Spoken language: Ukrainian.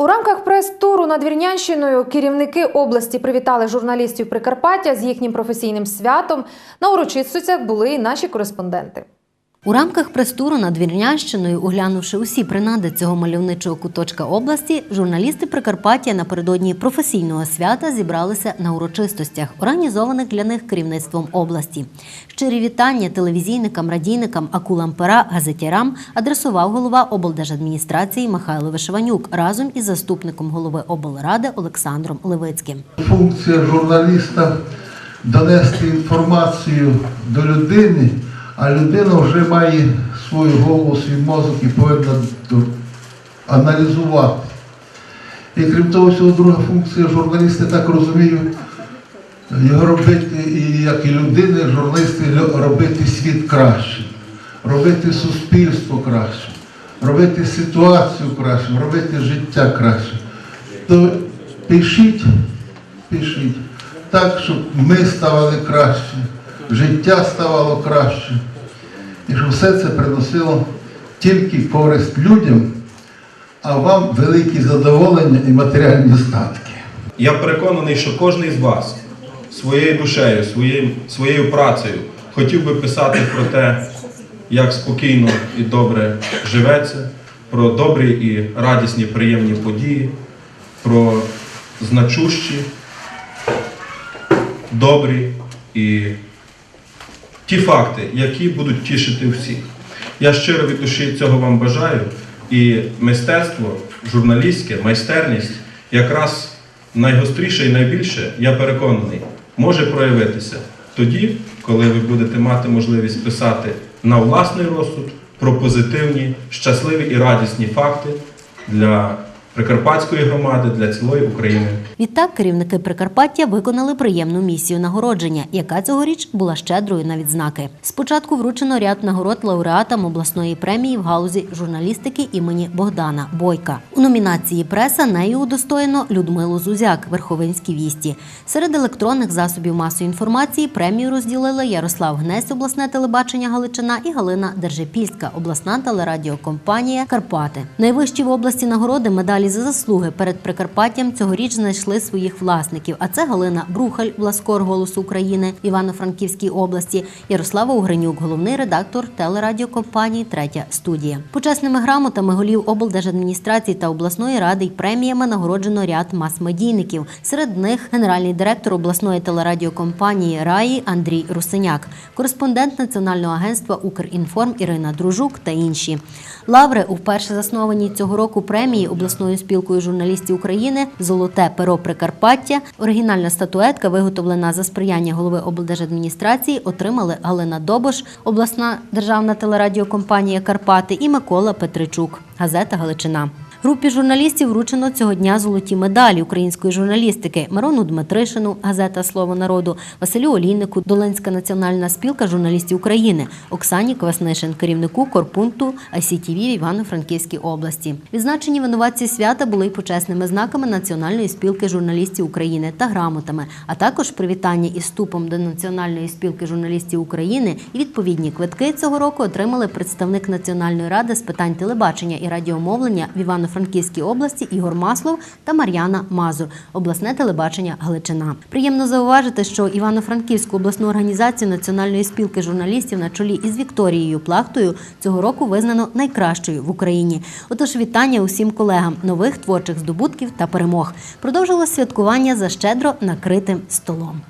У рамках прес-туру над Вірнянщиною керівники області привітали журналістів Прикарпаття з їхнім професійним святом. На урочистостях були і наші кореспонденти. У рамках прес-туру над Вірнянщиною, оглянувши усі принади цього мальовничого куточка області, журналісти Прикарпаття напередодні професійного свята зібралися на урочистостях, організованих для них керівництвом області. Щирі вітання телевізійникам, радійникам, акулам пера, газетярам адресував голова облдержадміністрації Михайло Вишиванюк разом із заступником голови облради Олександром Левицьким. Функція журналіста донести інформацію до людини, а людина вже має свою голову, свій мозок і повинна аналізувати. І крім того, всього друга функція журналіста, так розумію, його робити і як і людини, журналісти робити світ краще, робити суспільство краще, робити ситуацію краще, робити життя краще. То пишіть, пишіть так, щоб ми ставали краще, життя ставало краще. І щоб все це приносило тільки користь людям, а вам великі задоволення і матеріальні статки. Я переконаний, що кожен із вас своєю душею, своєю, своєю працею хотів би писати про те, як спокійно і добре живеться, про добрі і радісні, приємні події, про значущі, добрі і ті факти, які будуть тішити всіх. Я щиро від душі цього вам бажаю. І мистецтво, журналістське, майстерність якраз найгостріше і найбільше, я переконаний, може проявитися тоді, коли ви будете мати можливість писати на власний розсуд про позитивні, щасливі і радісні факти для Прикарпатської громади, для цілої України. Відтак керівники Прикарпаття виконали приємну місію нагородження, яка цьогоріч була щедрою на відзнаки. Спочатку вручено ряд нагород лауреатам обласної премії в галузі журналістики імені Богдана Бойка. У номінації преса нею удостоєно Людмилу Зузяк, Верховинські вісті. Серед електронних засобів масової інформації премію розділили Ярослав Гнесь, обласне телебачення Галичина і Галина Держипільська, обласна телерадіокомпанія Карпати. Найвищі в області нагороди медалі за заслуги перед Прикарпаттям цьогоріч знайшли своїх власників. А це Галина Брухаль, Власкор Голосу України Івано-Франківській області, Ярослава Угринюк, головний редактор телерадіокомпанії Третя студія. Почесними грамотами голів облдержадміністрації та обласної ради й преміями нагороджено ряд мас-медійників. Серед них генеральний директор обласної телерадіокомпанії Раї Андрій Русиняк, кореспондент Національного агентства Укрінформ Ірина Дружук та інші. Лаври у вперше заснованій цього року премії обласною спілкою журналістів України Золоте перо Прикарпаття. Оригінальна статуетка, виготовлена за сприяння голови облдержадміністрації, отримали Галина Добош, обласна державна телерадіокомпанія Карпати і Микола Петричук, газета Галичина. Групі журналістів вручено цього дня золоті медалі української журналістики Мирону Дмитришину, газета Слово народу, Василю Олійнику, Долинська національна спілка журналістів України, Оксані Кваснишин, керівнику корпункту ICTV в Івано-Франківській області. Відзначені винуватці свята були й почесними знаками Національної спілки журналістів України та грамотами, а також привітання із ступом до Національної спілки журналістів України і відповідні квитки цього року отримали представник Національної ради з питань телебачення і радіомовлення в Івано-Франківській області Ігор Маслов та Мар'яна Мазур, обласне телебачення Галичина. Приємно зауважити, що Івано-Франківську обласну організацію Національної спілки журналістів на чолі із Вікторією Плахтою цього року визнано найкращою в Україні. Отож, вітання усім колегам нових творчих здобутків та перемог. Продовжилось святкування за щедро накритим столом.